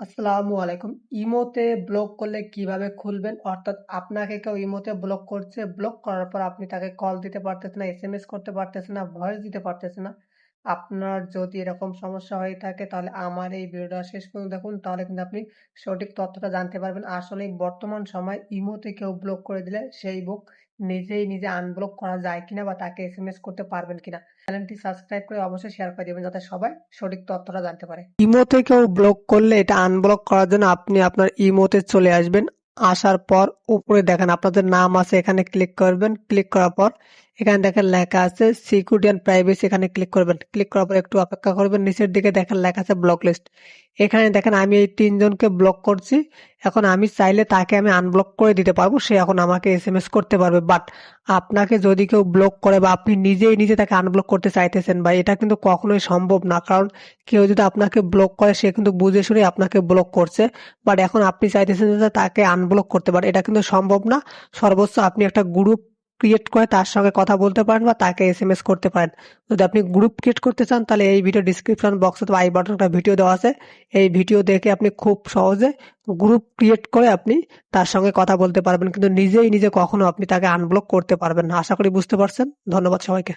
আসসালামু আলাইকুম। ইমোতে ব্লক করলে কীভাবে খুলবেন? অর্থাৎ আপনাকে কেউ ইমোতে ব্লক করছে, ব্লক করার পর আপনি তাকে কল দিতে পারতেছেন না, এসএমএস করতে পারতেছেন না, ভয়েস দিতে পারতেছেন না। আপনার যদি এরকম সমস্যা হয়ে থাকে তাহলে আমার এই ভিডিওটা শেষ পর্যন্ত দেখুন তাহলে কিন্তু আপনি সঠিক তথ্যটা জানতে পারবেন। আসলে বর্তমান সময় ইমোতে কেউ ব্লক করে দিলে সেই বুক নিজেই নিজে আনব্লক করা যায় কিনা বা তাকে এস এম এস করতে পারবেন কিনা। চ্যানেলটি সাবস্ক্রাইব করে অবশ্যই শেয়ার করে দেবেন যাতে সবাই সঠিক তথ্যটা জানতে পারে। ইমোতে কেউ ব্লক করলে এটা আনব্লক করার জন্য আপনি আপনার ইমোতে চলে আসবেন। আসার পর উপরে দেখেন আপনাদের নাম আছে, এখানে ক্লিক করবেন। ক্লিক করার পর এখানে দেখেন লেখা আছে সিকিউরিটি অ্যান্ড প্রাইভেসি এখানে ক্লিক করবেন। ক্লিক করার পর একটু অপেক্ষা করবেন। নিচের দিকে দেখেন লেখা আছে ব্লক লিস্ট। এখানে দেখেন আমি এই তিনজনকে ব্লক করছি। এখন আমি চাইলে তাকে আমি আনব্লক করে দিতে পারব। সে এখন আমাকে এস এম এস করতে পারবে। বাট আপনাকে যদি কেউ ব্লক করে বা আপনি নিজেই নিজে তাকে আনব্লক করতে চাইতেছেন বা এটা কিন্তু কখনোই সম্ভব না। কারণ কেউ যদি আপনাকে ব্লক করে, সে কিন্তু বুঝে শুনে আপনাকে ব্লক করছে। বাট এখন আপনি চাইতেছেন যে তাকে আনব্লক করতে পারে। এটা কিন্তু সম্ভব না। সর্বোচ্চ আপনি একটা গ্রুপ ক্রিয়েট করে তার সঙ্গে কথা বলতে পারেন বা তাকে এস এম এস করতে পারেন। যদি আপনি গ্রুপ ক্রিয়েট করতে চান, তাহলে এই ভিডিও ডিসক্রিপশন বক্স অথবা আই বাটন একটা ভিডিও দেওয়া আছে। এই ভিডিও দেখে আপনি খুব সহজে গ্রুপ ক্রিয়েট করে আপনি তার সঙ্গে কথা বলতে পারবেন। কিন্তু নিজেই নিজে কখনো আপনি তাকে আনব্লক করতে পারবেন না। আশা করি বুঝতে পারছেন। ধন্যবাদ সবাইকে।